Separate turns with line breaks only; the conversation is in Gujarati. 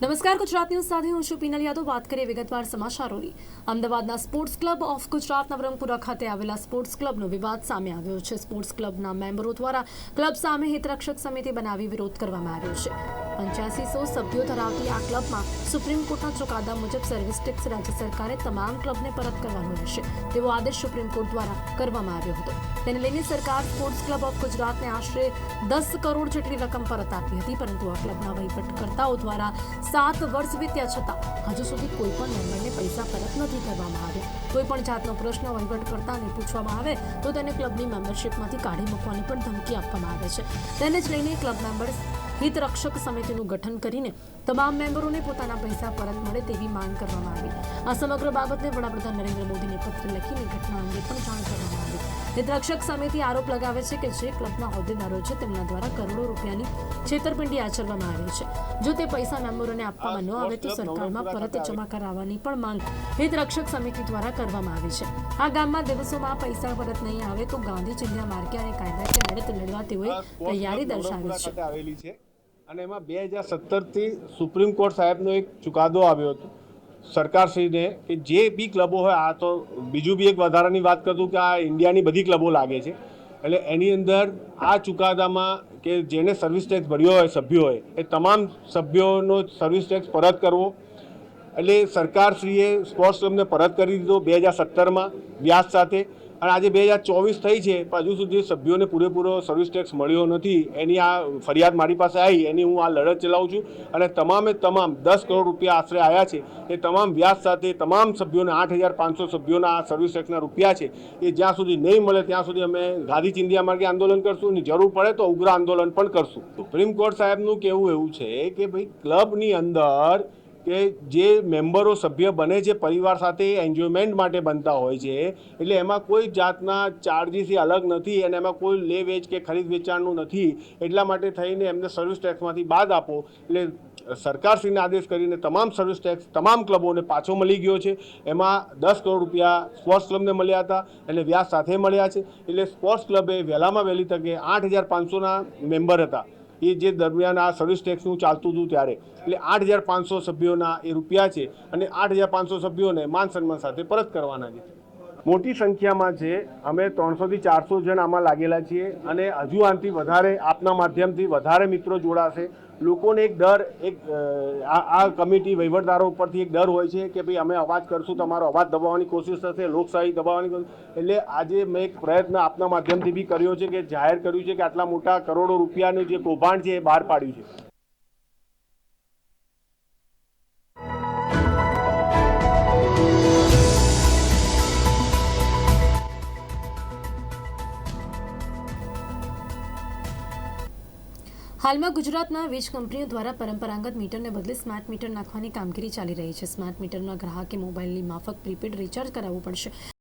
નમસ્કાર, ગુજરાત ન્યૂઝ સાથે હું છું પીનલ યાદવ. વાત કરીએ વિગતવાર સમાચારોની. અમદાવાદના sports club of Gujarat Navrangpura ખાતે આવેલા સ્પોર્ટ્સ ક્લબનો વિવાદ સામે આવ્યો છે. સ્પોર્ટ્સ ક્લબના મેમ્બરો દ્વારા ક્લબ સામે હિતરક્ષક સમિતિ બનાવી વિરોધ કરવામાં આવ્યો છે. પંચ્યાસી સો સભ્યો ધરાવતી આ ક્લબમાં સુપ્રીમ કોર્ટના ચુકાદા મુજબ સર્વિસ ટેક્સ રાજ્ય સરકારે તમામ ક્લબને પરત કરવાનો રહેશે, તેવો આદેશ સુપ્રીમ કોર્ટ દ્વારા કરવામાં આવ્યો હતો. તેને લઈને સરકાર સ્પોર્ટ્સ ક્લબ ઓફ ગુજરાતને આશરે દસ કરોડ જેટલી રકમ પરત આપી હતી, પરંતુ આ ક્લબના વહીવટકર્તાઓ દ્વારા સાત વર્ષ વીત્યા છતાં હજુ સુધી કોઈ પણ મેમ્બરને પૈસા પરત નથી કરવામાં આવ્યા. કોઈ પણ જાતનો પ્રશ્ન વહીવટકર્તાને પૂછવામાં આવે, તો તેને ક્લબની મેમ્બરશિપમાંથી કાઢી મૂકવાની પણ ધમકી આપવામાં આવે છે. તેને જ લઈને ક્લબ મેમ્બર્સ હિતરક્ષક સમિતિનું ગઠન કરીને તમામ મેમ્બરોને પોતાના પૈસા પરત મળે તેવી માંગ કરવામાં આવી. આ સમગ્ર બાબતને વડાપ્રધાન નરેન્દ્ર મોદીને પત્ર લખીને ઘટના અંગે પણ જાણ કરવામાં આવી. હિતરક્ષક સમિતિ આરોપ લગાવે છે કે જે ક્લબના હોદ્દેદારો છે તેમના દ્વારા કરોડો રૂપિયાની છેતરપિંડી આચરવામાં આવી છે. જો તે પૈસા મેમ્બરોને આપવામાં ન આવે તો સરકારમાં પરત જમા કરાવવાની પણ માંગ હિતરક્ષક સમિતિ દ્વારા કરવામાં આવી છે. આ ગામમાં દિવસોમાં પૈસા પરત નહીં આવે તો ગાંધી ચિંધ્યા માર્ગે અને કાયદાકીય લડત લડવા તેઓએ તૈયારી દર્શાવી છે.
છે. અને એમાં બે હજાર સત્તરથી સુપ્રીમ કોર્ટ સાહેબનો એક ચુકાદો આવ્યો હતો. સરકારશ્રીને કે જે બી ક્લબો હોય, આ તો બીજું બી એક વધારાની વાત કરું કે આ ઇન્ડિયાની બધી ક્લબો લાગે છે. એટલે એની અંદર આ ચુકાદામાં કે જેને સર્વિસ ટેક્સ ભર્યો હોય સભ્યોએ એ તમામ સભ્યોનો સર્વિસ ટેક્સ પરત કરવો. એટલે સરકારશ્રીએ સ્પોર્ટ્સ ક્લબને પરત કરી દીધો બે હજાર સત્તરમાં વ્યાજ સાથે. અને આજે બે હજાર ચોવીસ થઈ છે, પણ હજુ સુધી સભ્યોને પૂરેપૂરો સર્વિસ ટેક્સ મળ્યો નથી. એની આ ફરિયાદ મારી પાસે આવી, એની હું આ લડત ચલાવું છું. અને તમામે તમામ દસ કરોડ રૂપિયા આશરે આવ્યા છે. એ તમામ વ્યાજ સાથે તમામ સભ્યોને આઠ હજાર પાંચસો સભ્યોના આ સર્વિસ ટેક્સના રૂપિયા છે. એ જ્યાં સુધી નહીં મળે ત્યાં સુધી અમે ગાંધી ચિંધિયા માર્ગે આંદોલન કરશું. અને જરૂર પડે તો ઉગ્ર આંદોલન પણ કરશું. સુપ્રીમ કોર્ટ સાહેબનું કહેવું એવું છે કે ભાઈ ક્લબની અંદર કે જે મેમ્બરો સભ્ય બને છે, પરિવાર સાથે એન્જોયમેન્ટ માટે બનતા હોય છે, એટલે એમાં કોઈ જાતના ચાર્જીસથી અલગ નથી અને એમાં કોઈ લે વેચ કે ખરીદ વેચાણનું નથી, એટલા માટે થઈને એમને સર્વિસ ટેક્સમાંથી બાદ આપો. એટલે સરકારશ્રીને આદેશ કરીને તમામ સર્વિસ ટેક્સ, તમામ ક્લબોને પાછો મળી ગયો છે. એમાં દસ કરોડ રૂપિયા સ્પોર્ટ્સ ક્લબને મળ્યા હતા એટલે વ્યાજ સાથે મળ્યા છે. એટલે સ્પોર્ટ્સ ક્લબે વહેલામાં વહેલી તકે આઠ હજાર પાંચસોના મેમ્બર હતા. એ જે દરમિયાન આ સર્વિસ ટેક્સનું ચાલતું હતું ત્યારે. એટલે આઠ હજાર પાંચસો સભ્યોના એ રૂપિયા છે અને આઠ હજાર પાંચસો સભ્યોને માન સન્માન સાથે પરત કરવાના છે. મોટી સંખ્યામાં છે. અમે ત્રણસોથી ચારસો જણ આમાં લાગેલા છીએ અને હજુ આનાથી વધારે આપના માધ્યમથી વધારે મિત્રો જોડાશે. લોકોને એક ડર, એક આ કમિટી વહીવટદારો ઉપરથી એક ડર હોય છે કે ભાઈ અમે અવાજ કરશું, તમારો અવાજ દબાવવાની કોશિશ થશે, લોકશાહી દબાવવાની એટલે આજે મેં એક પ્રયત્ન આપના માધ્યમથી બી કર્યો છે કે જાહેર કર્યું છે કે આટલા મોટા કરોડો રૂપિયાનું જે કૌભાંડ છે એ બહાર પાડ્યું છે.
હાલમાં ગુજરાતના વીજ કંપનીઓ દ્વારા પરંપરાગત મીટરને બદલે સ્માર્ટ મીટર નાખવાની કામગીરી ચાલી રહી છે. સ્માર્ટ મીટરના ગ્રાહકે મોબાઈલની માફક પ્રીપેડ રિચાર્જ કરાવવું પડશે.